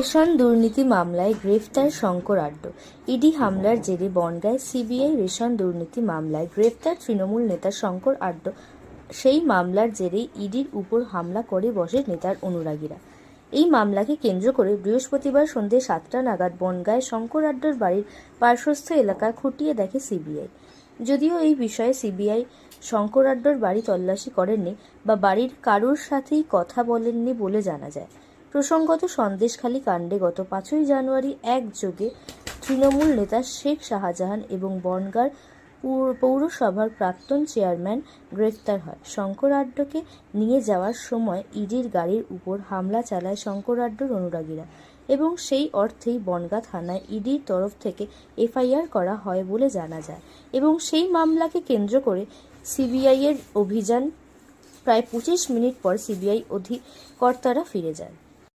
Ration দুর্নীতি মামলায় গ্রেফতার শঙ্কর আড্ড। ইডি হামলার জেরে বনগাঁয় সিবিআই রেশন দুর্নীতি মামলায় গ্রেফতার তৃণমূল নেতা শঙ্কর আড্ড। সেই মামলার জেরেই ইডির উপর হামলা করে বসে নেতার অনুরাগীরা। এই মামলাকে কেন্দ্র করে বৃহস্পতিবার সন্ধ্যে সাতটা নাগাদ বনগাঁয় শঙ্কর আড্ডর বাড়ির পার্শ্বস্থ এলাকা খুঁটিয়ে দেখে সিবিআই। যদিও এই বিষয়ে সিবিআই শঙ্কর আড্ডর বাড়ি তল্লাশি করেননি বা বাড়ির কারোর সাথেই কথা বলেননি বলে জানা যায়। প্রসঙ্গত সন্দেশখালী কাণ্ডে গত পাঁচই জানুয়ারি একযোগে তৃণমূল নেতা শেখ শাহজাহান এবং বনগাঁর পৌর- পৌরসভার প্রাক্তন চেয়ারম্যান গ্রেফতার হয়। শঙ্কর আড্ডকে নিয়ে যাওয়ার সময় ইডির গাড়ির উপর হামলা চালায় শঙ্কর আড্ডর অনুরাগীরা এবং সেই অর্থেই বনগাঁ থানায় ইডির তরফ থেকে এফআইআর করা হয় বলে জানা যায় এবং সেই মামলাকে কেন্দ্র করে সিবিআইয়ের অভিযান প্রায় পঁচিশ মিনিট পর সিবিআই অধিকর্তারা ফিরে যায়।